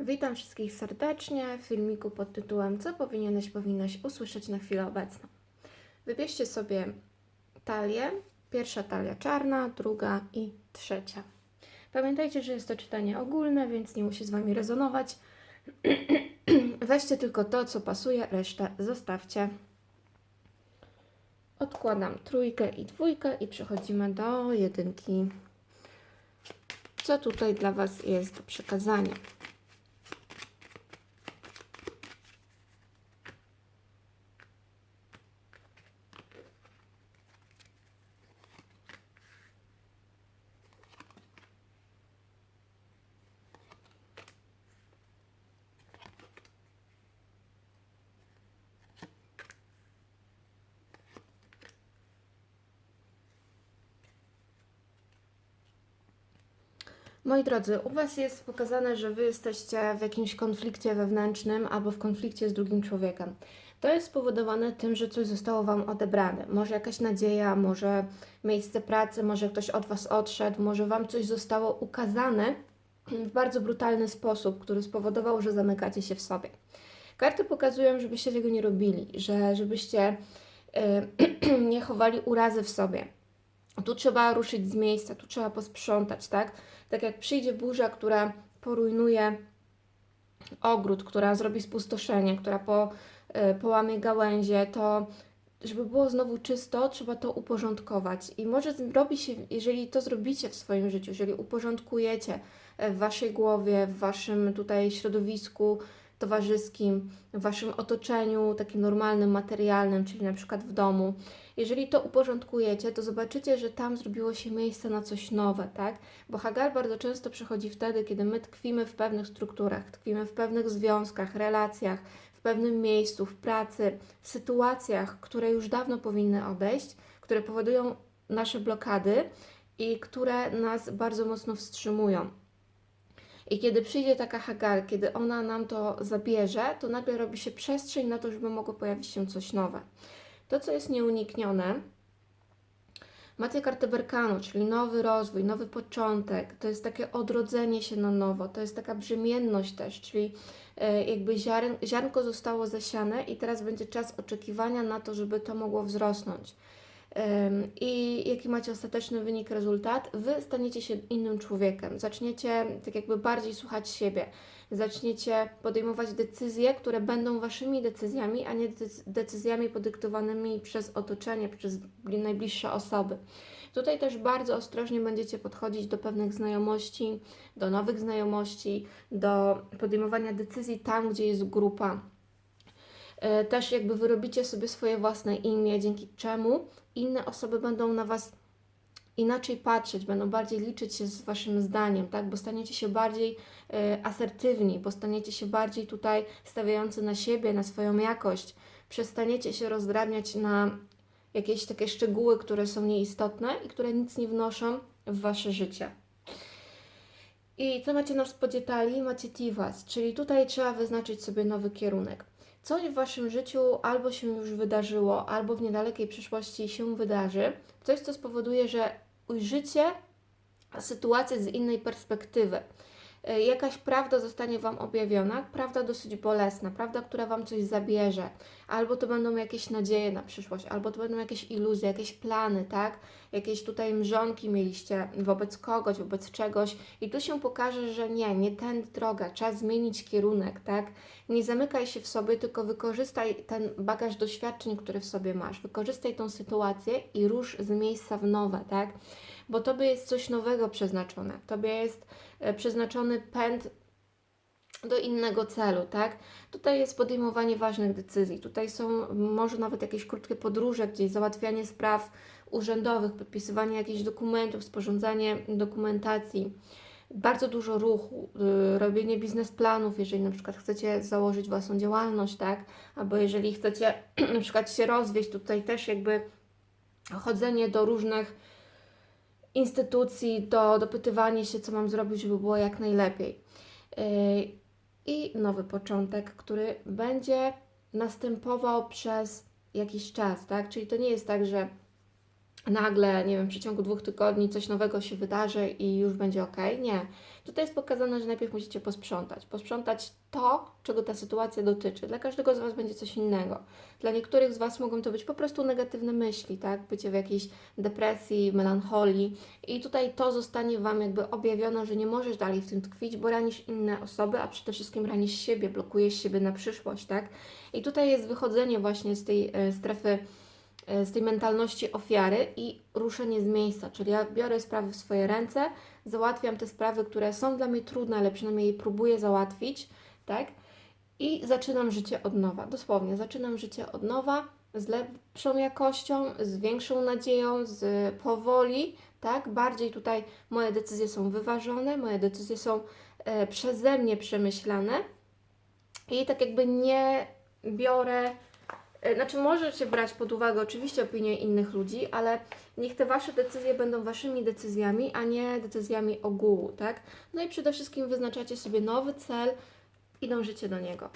Witam wszystkich serdecznie w filmiku pod tytułem Co powinieneś, powinnaś usłyszeć na chwilę obecną. Wybierzcie sobie talię. Pierwsza talia czarna, druga i trzecia. Pamiętajcie, że jest to czytanie ogólne, więc nie musi z Wami rezonować. Weźcie tylko to, co pasuje, resztę zostawcie. Odkładam trójkę i dwójkę i przechodzimy do jedynki. Co tutaj dla Was jest do przekazania? Moi drodzy, u Was jest pokazane, że Wy jesteście w jakimś konflikcie wewnętrznym albo w konflikcie z drugim człowiekiem. To jest spowodowane tym, że coś zostało Wam odebrane. Może jakaś nadzieja, może miejsce pracy, może ktoś od Was odszedł, może Wam coś zostało ukazane w bardzo brutalny sposób, który spowodował, że zamykacie się w sobie. Karty pokazują, żebyście tego nie robili, że żebyście yy, nie chowali urazy w sobie. Tu trzeba ruszyć z miejsca, tu trzeba posprzątać, tak? Tak jak przyjdzie burza, która porujnuje ogród, która zrobi spustoszenie, która po, y, połamie gałęzie, to żeby było znowu czysto, trzeba to uporządkować. I może zrobi się, jeżeli to zrobicie w swoim życiu, jeżeli uporządkujecie e, w waszej głowie, w waszym tutaj środowisku towarzyskim, w waszym otoczeniu, takim normalnym, materialnym, czyli na przykład w domu, jeżeli to uporządkujecie, to zobaczycie, że tam zrobiło się miejsce na coś nowe, tak? Bo Hagar bardzo często przychodzi wtedy, kiedy my tkwimy w pewnych strukturach, tkwimy w pewnych związkach, relacjach, w pewnym miejscu, w pracy, w sytuacjach, które już dawno powinny odejść, które powodują nasze blokady i które nas bardzo mocno wstrzymują. I kiedy przyjdzie taka Hagar, kiedy ona nam to zabierze, to nagle robi się przestrzeń na to, żeby mogło pojawić się coś nowe. To, co jest nieuniknione, macie kartę Berkanu, czyli nowy rozwój, nowy początek, to jest takie odrodzenie się na nowo, to jest taka brzemienność też, czyli e, jakby ziarn, ziarnko zostało zasiane i teraz będzie czas oczekiwania na to, żeby to mogło wzrosnąć. I jaki macie ostateczny wynik, rezultat? Wy staniecie się innym człowiekiem, zaczniecie tak jakby bardziej słuchać siebie, zaczniecie podejmować decyzje, które będą waszymi decyzjami, a nie decyzjami podyktowanymi przez otoczenie, przez najbliższe osoby. Tutaj też bardzo ostrożnie będziecie podchodzić do pewnych znajomości, do nowych znajomości, do podejmowania decyzji tam, gdzie jest grupa. E, też jakby wyrobicie sobie swoje własne imię, dzięki czemu inne osoby będą na Was inaczej patrzeć, będą bardziej liczyć się z Waszym zdaniem, tak? Bo staniecie się bardziej y, asertywni, bo staniecie się bardziej tutaj stawiający na siebie, na swoją jakość. Przestaniecie się rozdrabniać na jakieś takie szczegóły, które są nieistotne i które nic nie wnoszą w Wasze życie. I co macie na spodzie talii? Macie Tivas, czyli tutaj trzeba wyznaczyć sobie nowy kierunek. Coś w Waszym życiu albo się już wydarzyło, albo w niedalekiej przyszłości się wydarzy. Coś, co spowoduje, że ujrzycie sytuację z innej perspektywy. E, jakaś prawda zostanie Wam objawiona, prawda dosyć bolesna, prawda, która Wam coś zabierze, albo to będą jakieś nadzieje na przyszłość, albo to będą jakieś iluzje, jakieś plany, tak? Jakieś tutaj mrzonki mieliście wobec kogoś, wobec czegoś i tu się pokaże, że nie, nie ten droga, czas zmienić kierunek, tak? Nie zamykaj się w sobie, tylko wykorzystaj ten bagaż doświadczeń, który w sobie masz, wykorzystaj tą sytuację i rusz z miejsca w nowe, tak? Bo Tobie jest coś nowego przeznaczone, Tobie jest przeznaczony pęd do innego celu, tak? Tutaj jest podejmowanie ważnych decyzji, tutaj są może nawet jakieś krótkie podróże, gdzieś załatwianie spraw urzędowych, podpisywanie jakichś dokumentów, sporządzanie dokumentacji, bardzo dużo ruchu, yy, robienie biznesplanów, jeżeli na przykład chcecie założyć własną działalność, tak? Albo jeżeli chcecie na przykład się rozwieść, tutaj też jakby chodzenie do różnych instytucji, do dopytywanie się, co mam zrobić, żeby było jak najlepiej. Yy, I nowy początek, który będzie następował przez jakiś czas, tak? Czyli to nie jest tak, że nagle, nie wiem, w przeciągu dwóch tygodni coś nowego się wydarzy i już będzie ok. Nie. Tutaj jest pokazane, że najpierw musicie posprzątać. Posprzątać to, czego ta sytuacja dotyczy. Dla każdego z Was będzie coś innego. Dla niektórych z Was mogą to być po prostu negatywne myśli, tak? Bycie w jakiejś depresji, melancholii i tutaj to zostanie Wam jakby objawione, że nie możesz dalej w tym tkwić, bo ranisz inne osoby, a przede wszystkim ranisz siebie, blokujesz siebie na przyszłość, tak? I tutaj jest wychodzenie właśnie z tej e, strefy z tej mentalności ofiary i ruszenie z miejsca, czyli ja biorę sprawy w swoje ręce, załatwiam te sprawy, które są dla mnie trudne, ale przynajmniej próbuję załatwić, tak? I zaczynam życie od nowa. Dosłownie, zaczynam życie od nowa z lepszą jakością, z większą nadzieją, z powoli, tak? Bardziej tutaj moje decyzje są wyważone, moje decyzje są e, przeze mnie przemyślane i tak jakby nie biorę E, Znaczy, możecie brać pod uwagę oczywiście opinie innych ludzi, ale niech te Wasze decyzje będą Waszymi decyzjami, a nie decyzjami ogółu, tak? No i przede wszystkim wyznaczacie sobie nowy cel i dążycie do niego.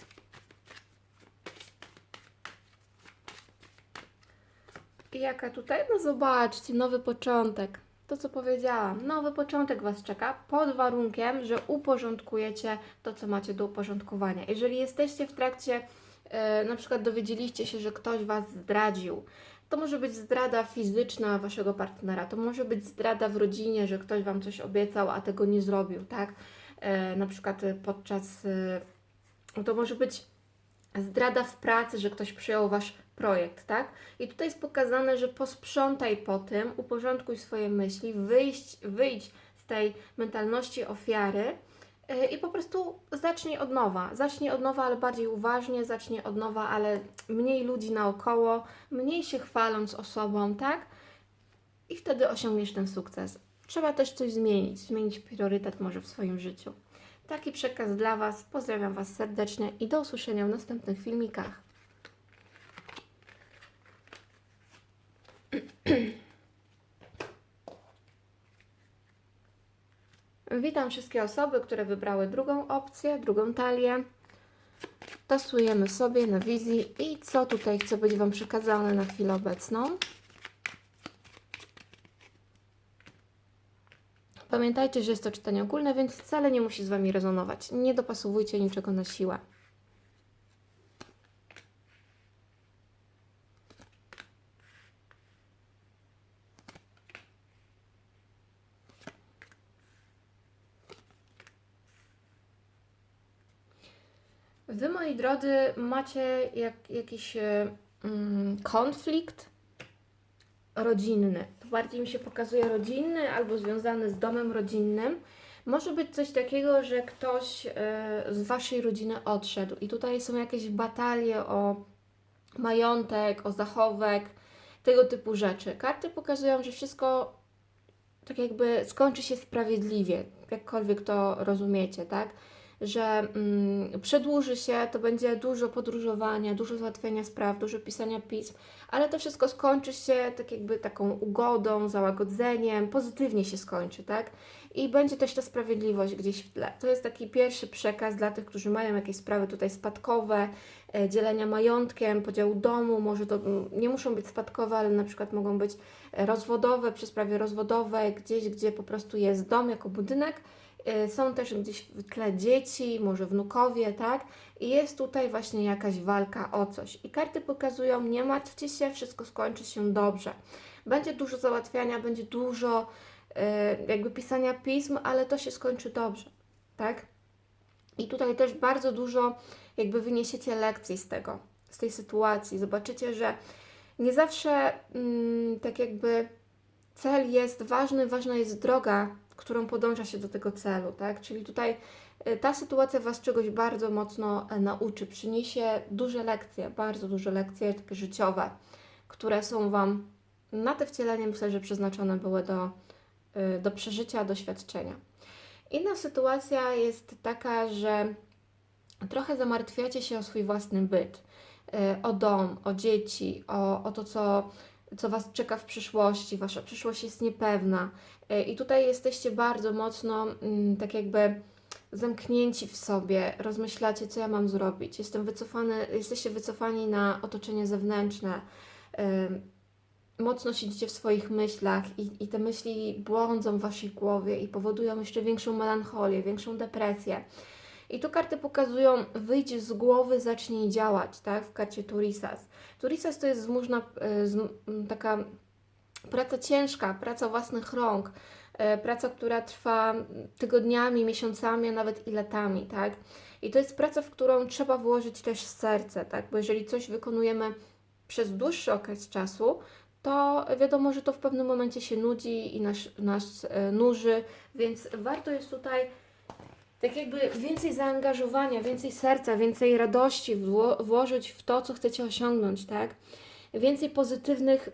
I jaka tutaj? No zobaczcie, nowy początek. To, co powiedziałam, nowy początek Was czeka, pod warunkiem, że uporządkujecie to, co macie do uporządkowania. Jeżeli jesteście w trakcie e, na przykład dowiedzieliście się, że ktoś Was zdradził, to może być zdrada fizyczna Waszego partnera, to może być zdrada w rodzinie, że ktoś Wam coś obiecał, a tego nie zrobił, tak? E, na przykład e, podczas, e, to może być zdrada w pracy, że ktoś przyjął Wasz projekt, tak? I tutaj jest pokazane, że posprzątaj po tym, uporządkuj swoje myśli, wyjść, wyjdź z tej mentalności ofiary, E, I po prostu zacznij od nowa. Zacznij od nowa, ale bardziej uważnie, zacznij od nowa, ale mniej ludzi naokoło, mniej się chwaląc osobą, tak? I wtedy osiągniesz ten sukces. Trzeba też coś zmienić, zmienić priorytet może w swoim życiu. Taki przekaz dla Was. Pozdrawiam Was serdecznie i do usłyszenia w następnych filmikach. Witam wszystkie osoby, które wybrały drugą opcję, drugą talię. Tasujemy sobie na wizji i co tutaj chce być Wam przekazane na chwilę obecną. Pamiętajcie, że jest to czytanie ogólne, więc wcale nie musi z Wami rezonować. Nie dopasowujcie niczego na siłę. Wy, moi drodzy, macie jak, jakiś e, mm, konflikt rodzinny. To bardziej mi się pokazuje rodzinny albo związany z domem rodzinnym. Może być coś takiego, że ktoś e, z waszej rodziny odszedł i tutaj są jakieś batalie o majątek, o zachowek, tego typu rzeczy. Karty pokazują, że wszystko tak jakby skończy się sprawiedliwie, jakkolwiek to rozumiecie, tak? Że mm, przedłuży się, to będzie dużo podróżowania, dużo załatwiania spraw, dużo pisania pism, ale to wszystko skończy się tak jakby taką ugodą, załagodzeniem, pozytywnie się skończy, tak? I będzie też ta sprawiedliwość gdzieś w tle. To jest taki pierwszy przekaz dla tych, którzy mają jakieś sprawy tutaj spadkowe, e, dzielenia majątkiem, podziału domu, może to mm, nie muszą być spadkowe, ale na przykład mogą być e, rozwodowe, przy sprawie rozwodowej, gdzieś, gdzie po prostu jest dom jako budynek, są też gdzieś w tle dzieci, może wnukowie, tak? I jest tutaj właśnie jakaś walka o coś. I karty pokazują, nie martwcie się, wszystko skończy się dobrze. Będzie dużo załatwiania, będzie dużo y, jakby pisania pism, ale to się skończy dobrze, tak? I tutaj też bardzo dużo jakby wyniesiecie lekcji z tego, z tej sytuacji. Zobaczycie, że nie zawsze mm, tak jakby cel jest ważny, ważna jest droga, którą podąża się do tego celu, tak? Czyli tutaj y, ta sytuacja Was czegoś bardzo mocno e, nauczy, przyniesie duże lekcje, bardzo duże lekcje takie życiowe, które są Wam na te wcielenie myślę, że przeznaczone były do, y, do przeżycia, doświadczenia. Inna sytuacja jest taka, że trochę zamartwiacie się o swój własny byt, o dom, o dzieci, o, o to, co co Was czeka w przyszłości, Wasza przyszłość jest niepewna. E, I tutaj jesteście bardzo mocno mm, tak jakby zamknięci w sobie, rozmyślacie, co ja mam zrobić. Jestem wycofany, jesteście wycofani na otoczenie zewnętrzne. mocno siedzicie w swoich myślach i, i te myśli błądzą w waszej głowie i powodują jeszcze większą melancholię, większą depresję. I tu karty pokazują, wyjdź z głowy, zacznij działać, tak? W karcie Turisas. Turisas to jest zmużna, e, taka praca ciężka, praca własnych rąk, e, praca, która trwa tygodniami, miesiącami, a nawet i latami, tak? I to jest praca, w którą trzeba włożyć też serce, tak? Bo jeżeli coś wykonujemy przez dłuższy okres czasu, to wiadomo, że to w pewnym momencie się nudzi i nas, nas e, nuży, więc warto jest tutaj tak jakby więcej zaangażowania, więcej serca, więcej radości wło- włożyć w to, co chcecie osiągnąć, tak? Więcej pozytywnych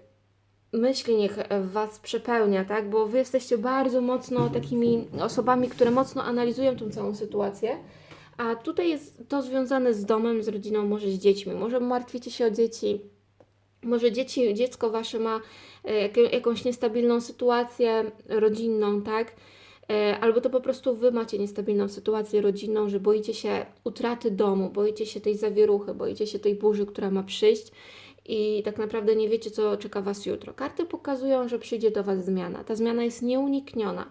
myśli niech e, Was przepełnia, tak? Bo Wy jesteście bardzo mocno takimi osobami, które mocno analizują tą całą sytuację. A tutaj jest to związane z domem, z rodziną, może z dziećmi. Może martwicie się o dzieci, może dzieci, dziecko Wasze ma e, jak- jakąś niestabilną sytuację rodzinną, tak? E, Albo to po prostu Wy macie niestabilną sytuację rodzinną, że boicie się utraty domu, boicie się tej zawieruchy, boicie się tej burzy, która ma przyjść i tak naprawdę nie wiecie, co czeka Was jutro. Karty pokazują, że przyjdzie do Was zmiana. Ta zmiana jest nieunikniona.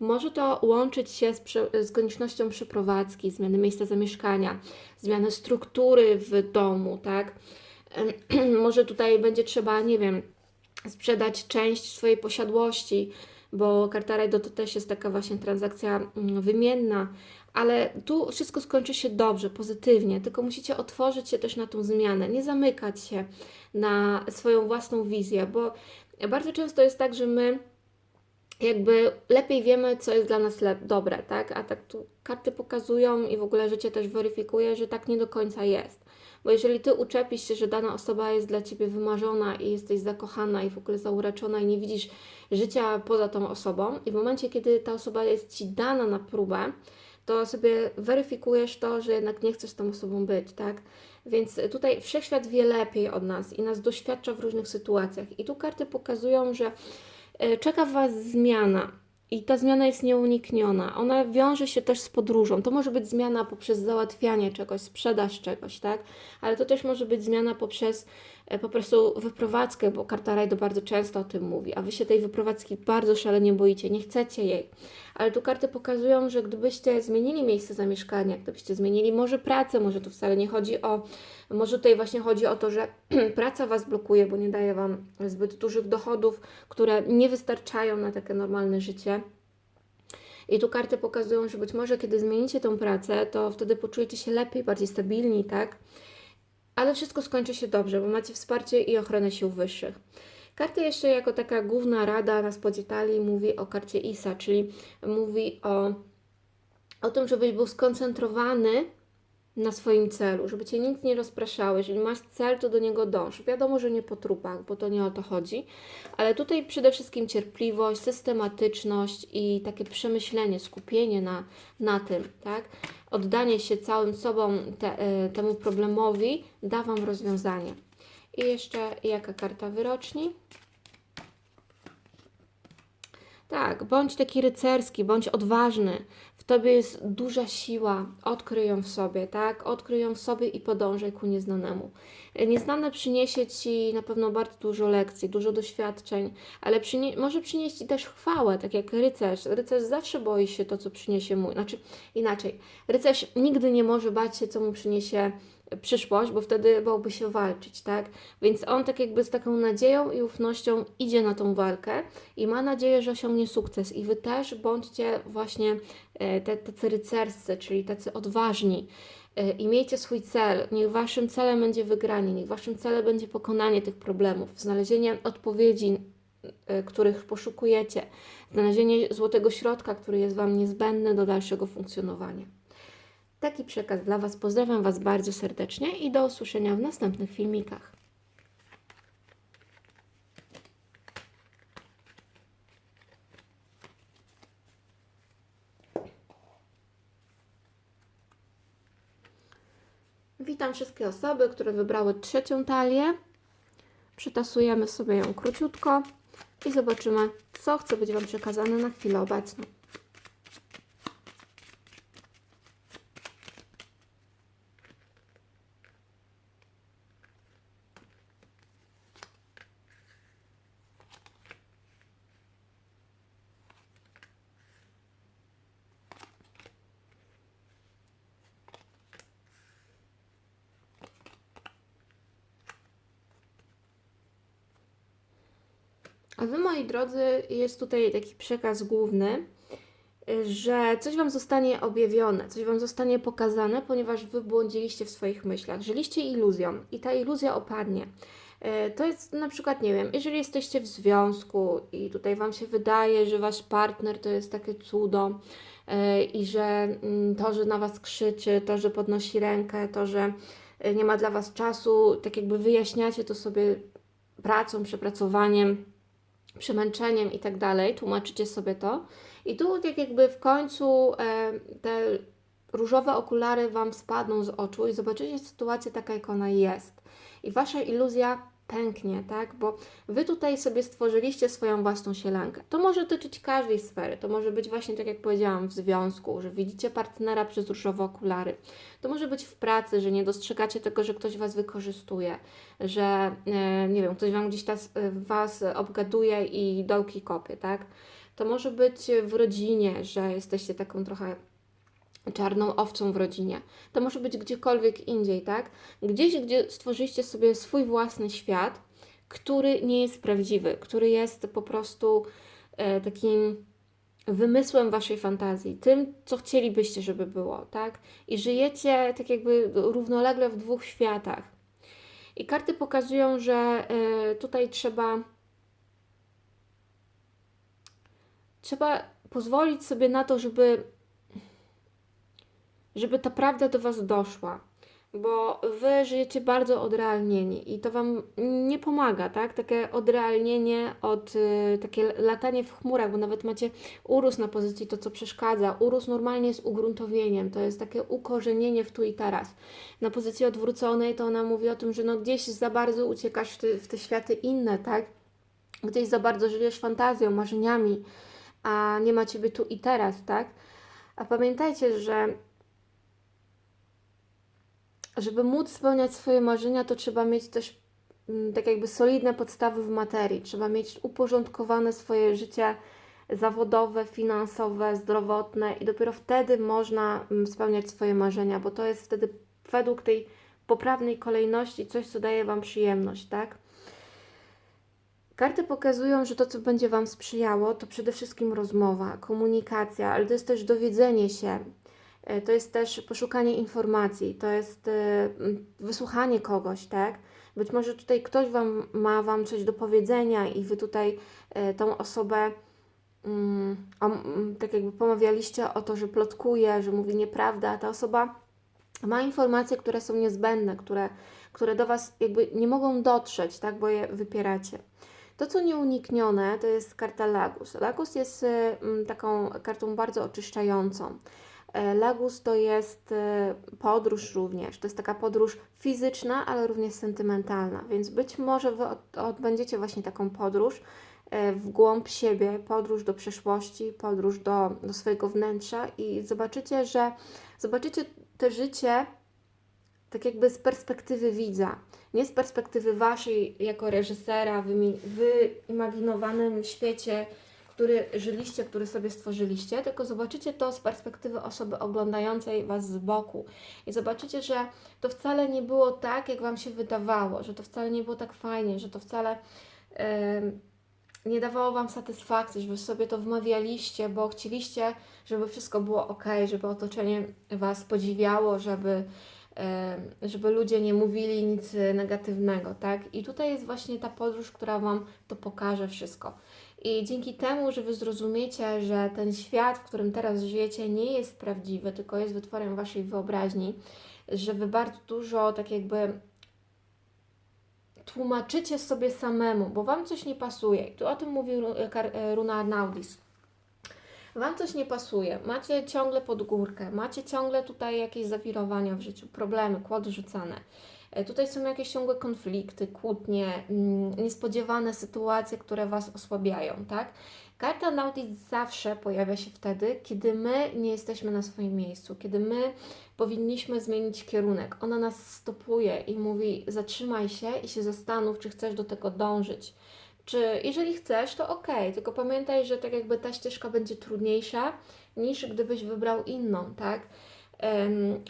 Może to łączyć się z, z koniecznością przeprowadzki, zmiany miejsca zamieszkania, zmiany struktury w domu, tak? Może tutaj będzie trzeba, nie wiem, sprzedać część swojej posiadłości, bo karta Rajdo to też jest taka właśnie transakcja mm, wymienna, ale tu wszystko skończy się dobrze, pozytywnie, tylko musicie otworzyć się też na tą zmianę, nie zamykać się na swoją własną wizję, bo bardzo często jest tak, że my jakby lepiej wiemy, co jest dla nas dobre, tak? A tak tu karty pokazują i w ogóle życie też weryfikuje, że tak nie do końca jest. Bo jeżeli ty uczepisz się, że dana osoba jest dla ciebie wymarzona i jesteś zakochana i w ogóle zauraczona i nie widzisz życia poza tą osobą, i w momencie, kiedy ta osoba jest ci dana na próbę, to sobie weryfikujesz to, że jednak nie chcesz tą osobą być, tak? Więc tutaj wszechświat wie lepiej od nas i nas doświadcza w różnych sytuacjach. I tu karty pokazują, że e, czeka Was zmiana. I ta zmiana jest nieunikniona. Ona wiąże się też z podróżą. To może być zmiana poprzez załatwianie czegoś, sprzedaż czegoś, tak? Ale to też może być zmiana poprzez po prostu wyprowadzkę, bo karta Rajdo bardzo często o tym mówi, a Wy się tej wyprowadzki bardzo szalenie boicie, nie chcecie jej. Ale tu karty pokazują, że gdybyście zmienili miejsce zamieszkania, gdybyście zmienili może pracę, może tu wcale nie chodzi o, może tutaj właśnie chodzi o to, że praca Was blokuje, bo nie daje Wam zbyt dużych dochodów, które nie wystarczają na takie normalne życie. I tu karty pokazują, że być może kiedy zmienicie tą pracę, to wtedy poczujecie się lepiej, bardziej stabilni, tak? Ale wszystko skończy się dobrze, bo macie wsparcie i ochronę sił wyższych. Karty jeszcze jako taka główna rada na spodzie talii mówi o karcie Isa, czyli mówi o, o tym, żebyś był skoncentrowany na swoim celu, żeby Cię nic nie rozpraszało. Jeżeli masz cel, to do niego dąż. Wiadomo, że nie po trupach, bo to nie o to chodzi, ale tutaj przede wszystkim cierpliwość, systematyczność i takie przemyślenie, skupienie na, na tym, tak? Oddanie się całym sobą te, e, temu problemowi da Wam rozwiązanie. I jeszcze jaka karta wyroczni? Tak, bądź taki rycerski, bądź odważny. Tobie jest duża siła, odkryj ją w sobie, tak? Odkryj ją w sobie i podążaj ku nieznanemu. Nieznane przyniesie ci na pewno bardzo dużo lekcji, dużo doświadczeń, ale przynie może przynieść ci też chwałę, tak jak rycerz. Rycerz zawsze boi się to, co przyniesie mu. Znaczy inaczej, rycerz nigdy nie może bać się, co mu przyniesie przyszłość, bo wtedy bałby się walczyć, tak? Więc on tak jakby z taką nadzieją i ufnością idzie na tą walkę i ma nadzieję, że osiągnie sukces. I wy też bądźcie właśnie e, te, tacy rycerscy, czyli tacy odważni e, i miejcie swój cel. Niech waszym celem będzie wygranie, niech waszym celem będzie pokonanie tych problemów, znalezienie odpowiedzi, e, których poszukujecie, znalezienie złotego środka, który jest wam niezbędny do dalszego funkcjonowania. Taki przekaz dla Was. Pozdrawiam Was bardzo serdecznie i do usłyszenia w następnych filmikach. Witam wszystkie osoby, które wybrały trzecią talię. Przytasujemy sobie ją króciutko i zobaczymy, co chce być Wam przekazane na chwilę obecną. A wy, moi drodzy, jest tutaj taki przekaz główny, że coś wam zostanie objawione, coś wam zostanie pokazane, ponieważ wy błądziliście w swoich myślach, żyliście iluzją i ta iluzja opadnie. Y, To jest na przykład, nie wiem, jeżeli jesteście w związku i tutaj wam się wydaje, że wasz partner to jest takie cudo y, i że mm, to, że na was krzyczy, to, że podnosi rękę, to, że y, nie ma dla was czasu, tak jakby wyjaśniacie to sobie pracą, przepracowaniem, przemęczeniem i tak dalej, tłumaczycie sobie to. I tu tak jakby w końcu e, te różowe okulary Wam spadną z oczu i zobaczycie sytuację taka, jak ona jest. I Wasza iluzja pęknie, tak? Bo Wy tutaj sobie stworzyliście swoją własną sielankę. To może dotyczyć każdej sfery. To może być właśnie, tak jak powiedziałam, w związku, że widzicie partnera przez różowe okulary. To może być w pracy, że nie dostrzegacie tego, że ktoś Was wykorzystuje, że, e, nie wiem, ktoś Wam gdzieś tas, e, Was obgaduje i dołki kopie, tak? To może być w rodzinie, że jesteście taką trochę czarną owcą w rodzinie. To może być gdziekolwiek indziej, tak? Gdzieś, gdzie stworzyliście sobie swój własny świat, który nie jest prawdziwy, który jest po prostu e, takim wymysłem waszej fantazji, tym, co chcielibyście, żeby było, tak? I żyjecie tak jakby równolegle w dwóch światach. I karty pokazują, że e, tutaj trzeba trzeba pozwolić sobie na to, żeby żeby ta prawda do Was doszła, bo Wy żyjecie bardzo odrealnieni i to Wam nie pomaga, tak? Takie odrealnienie od, y, takie latanie w chmurach, bo nawet macie urósł na pozycji to, co przeszkadza. Urósł normalnie jest ugruntowieniem, to jest takie ukorzenienie w tu i teraz. Na pozycji odwróconej to ona mówi o tym, że no gdzieś za bardzo uciekasz w te, w te światy inne, tak? Gdzieś za bardzo żyjesz fantazją, marzeniami, a nie ma Ciebie tu i teraz, tak? A pamiętajcie, że żeby móc spełniać swoje marzenia, to trzeba mieć też mm, tak jakby solidne podstawy w materii. Trzeba mieć uporządkowane swoje życie zawodowe, finansowe, zdrowotne i dopiero wtedy można mm, spełniać swoje marzenia, bo to jest wtedy według tej poprawnej kolejności coś, co daje Wam przyjemność, tak? Karty pokazują, że to, co będzie Wam sprzyjało, to przede wszystkim rozmowa, komunikacja, ale to jest też dowiedzenie się, to jest też poszukanie informacji, to jest e, wysłuchanie kogoś, tak? Być może tutaj ktoś wam, ma Wam coś do powiedzenia i Wy tutaj e, tą osobę um, tak jakby pomawialiście o to, że plotkuje, że mówi nieprawda, a ta osoba ma informacje, które są niezbędne, które, które do Was jakby nie mogą dotrzeć, tak? Bo je wypieracie. To, co nieuniknione, to jest karta Lagus. Lagus jest taką kartą bardzo oczyszczającą. E, Lagus to jest e, podróż również. To jest taka podróż fizyczna, ale również sentymentalna, więc być może Wy odbędziecie właśnie taką podróż e, w głąb siebie, podróż do przeszłości, podróż do, do swojego wnętrza i zobaczycie, że zobaczycie to życie tak jakby z perspektywy widza, nie z perspektywy Waszej jako reżysera w wyimaginowanym świecie który żyliście, który sobie stworzyliście, tylko zobaczycie to z perspektywy osoby oglądającej Was z boku i zobaczycie, że to wcale nie było tak, jak Wam się wydawało, że to wcale nie było tak fajnie, że to wcale yy, nie dawało Wam satysfakcji, że Wy sobie to wmawialiście, bo chcieliście, żeby wszystko było ok, żeby otoczenie Was podziwiało, żeby żeby ludzie nie mówili nic negatywnego, tak? I tutaj jest właśnie ta podróż, która Wam to pokaże wszystko. I dzięki temu, że Wy zrozumiecie, że ten świat, w którym teraz żyjecie, nie jest prawdziwy, tylko jest wytworem Waszej wyobraźni, że Wy bardzo dużo tak jakby tłumaczycie sobie samemu, bo Wam coś nie pasuje. I tu o tym mówił e, Runa Naudis. Wam coś nie pasuje, macie ciągle podgórkę, macie ciągle tutaj jakieś zawirowania w życiu, problemy, kłody rzucane. E, tutaj są jakieś ciągłe konflikty, kłótnie, mm, niespodziewane sytuacje, które Was osłabiają, tak? Karta Nautis zawsze pojawia się wtedy, kiedy my nie jesteśmy na swoim miejscu, kiedy my powinniśmy zmienić kierunek. Ona nas stopuje i mówi: zatrzymaj się i się zastanów, czy chcesz do tego dążyć. Czy jeżeli chcesz, to ok, tylko pamiętaj, że tak jakby ta ścieżka będzie trudniejsza niż gdybyś wybrał inną, tak?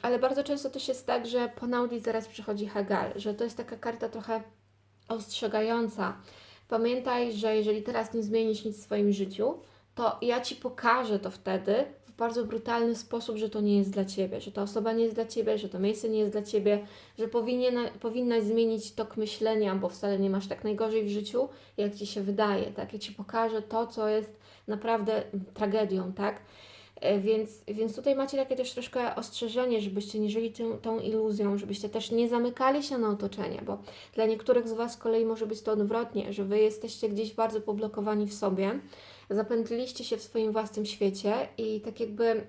Ale bardzo często też jest tak, że po Naudi zaraz przychodzi Hagal, że to jest taka karta trochę ostrzegająca, Pamiętaj, że jeżeli teraz nie zmienisz nic w swoim życiu, to ja ci pokażę to wtedy w bardzo brutalny sposób, że to nie jest dla ciebie, że ta osoba nie jest dla ciebie, że to miejsce nie jest dla ciebie, że powinnaś zmienić tok myślenia, bo wcale nie masz tak najgorzej w życiu, jak ci się wydaje, tak? Ja ci pokażę to, co jest naprawdę tragedią, tak? E, Więc, więc tutaj macie takie też troszkę ostrzeżenie, żebyście nie żyli tą, tą iluzją, żebyście też nie zamykali się na otoczenie, bo dla niektórych z Was z kolei może być to odwrotnie, że Wy jesteście gdzieś bardzo poblokowani w sobie, zapętliliście się w swoim własnym świecie i tak jakby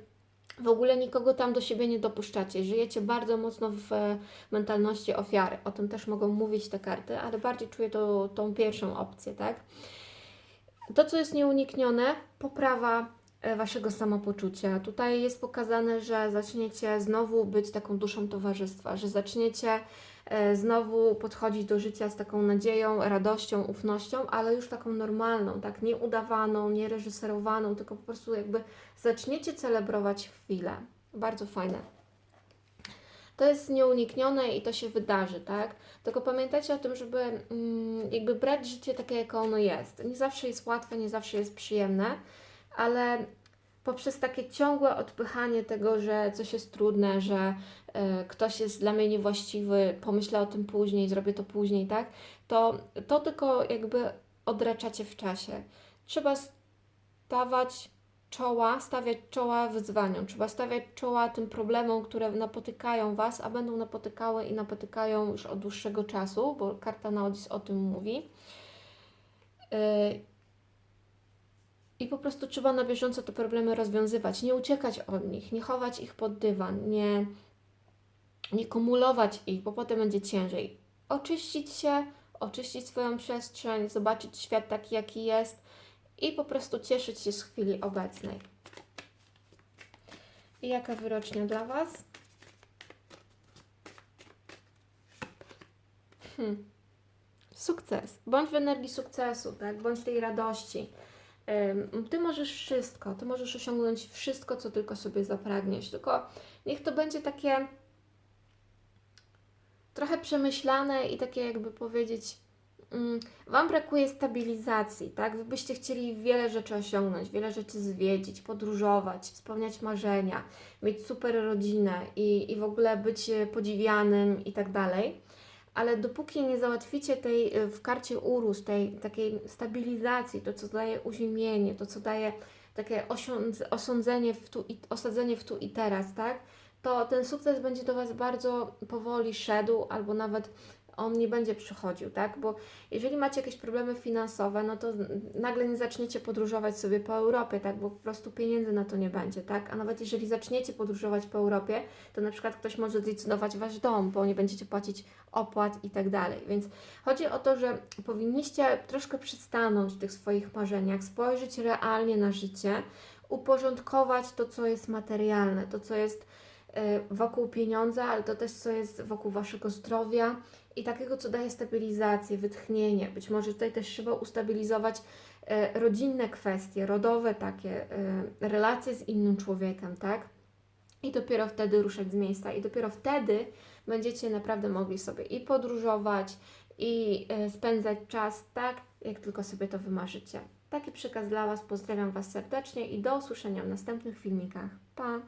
w ogóle nikogo tam do siebie nie dopuszczacie. Żyjecie bardzo mocno w e, mentalności ofiary. O tym też mogą mówić te karty, ale bardziej czuję to, tą pierwszą opcję, tak? To, co jest nieuniknione, poprawa waszego samopoczucia. Tutaj jest pokazane, że zaczniecie znowu być taką duszą towarzystwa, że zaczniecie e, znowu podchodzić do życia z taką nadzieją, radością, ufnością, ale już taką normalną, tak nie udawaną, nie reżyserowaną, tylko po prostu jakby zaczniecie celebrować chwilę. Bardzo fajne. To jest nieuniknione i to się wydarzy, tak? Tylko pamiętajcie o tym, żeby mm, jakby brać życie takie, jak ono jest. Nie zawsze jest łatwe, nie zawsze jest przyjemne, ale poprzez takie ciągłe odpychanie tego, że coś jest trudne, że e, ktoś jest dla mnie niewłaściwy, pomyślę o tym później, zrobię to później, tak? To, to tylko jakby odraczacie w czasie. Trzeba stawać czoła, stawiać czoła wyzwaniom, trzeba stawiać czoła tym problemom, które napotykają Was, a będą napotykały i napotykają już od dłuższego czasu, bo karta Naodis o tym mówi. Yy, i po prostu trzeba na bieżąco te problemy rozwiązywać, nie uciekać od nich, nie chować ich pod dywan, nie, nie kumulować ich, bo potem będzie ciężej. Oczyścić się, oczyścić swoją przestrzeń, zobaczyć świat taki, jaki jest i po prostu cieszyć się z chwili obecnej. I jaka wyrocznia dla Was? Hmm. Sukces. Bądź w energii sukcesu, tak? Bądź tej radości. Ty możesz wszystko, ty możesz osiągnąć wszystko, co tylko sobie zapragniesz. Tylko niech to będzie takie trochę przemyślane i takie, jakby powiedzieć, mm, Wam brakuje stabilizacji, tak? Wy byście chcieli wiele rzeczy osiągnąć, wiele rzeczy zwiedzić, podróżować, spełniać marzenia, mieć super rodzinę i, i w ogóle być e, podziwianym i tak dalej. Ale dopóki nie załatwicie tej e, w karcie urósł, tej takiej stabilizacji, to co daje uziemienie, to co daje takie osądzenie w tu i, osadzenie w tu i teraz, tak? To ten sukces będzie do Was bardzo powoli szedł, albo nawet on nie będzie przychodził, tak? Bo jeżeli macie jakieś problemy finansowe, no to nagle nie zaczniecie podróżować sobie po Europie, tak? Bo po prostu pieniędzy na to nie będzie, tak? A nawet jeżeli zaczniecie podróżować po Europie, to na przykład ktoś może zlicytować Wasz dom, bo nie będziecie płacić opłat i tak dalej. Więc chodzi o to, że powinniście troszkę przystanąć w tych swoich marzeniach, spojrzeć realnie na życie, uporządkować to, co jest materialne, to, co jest e, wokół pieniądza, ale to też, co jest wokół Waszego zdrowia i takiego, co daje stabilizację, wytchnienie. Być może tutaj też trzeba ustabilizować e, rodzinne kwestie, rodowe takie, e, relacje z innym człowiekiem, tak? I dopiero wtedy ruszać z miejsca, i dopiero wtedy będziecie naprawdę mogli sobie i podróżować, i e, spędzać czas tak, jak tylko sobie to wymarzycie. Taki przekaz dla Was. Pozdrawiam Was serdecznie i do usłyszenia w następnych filmikach. Pa!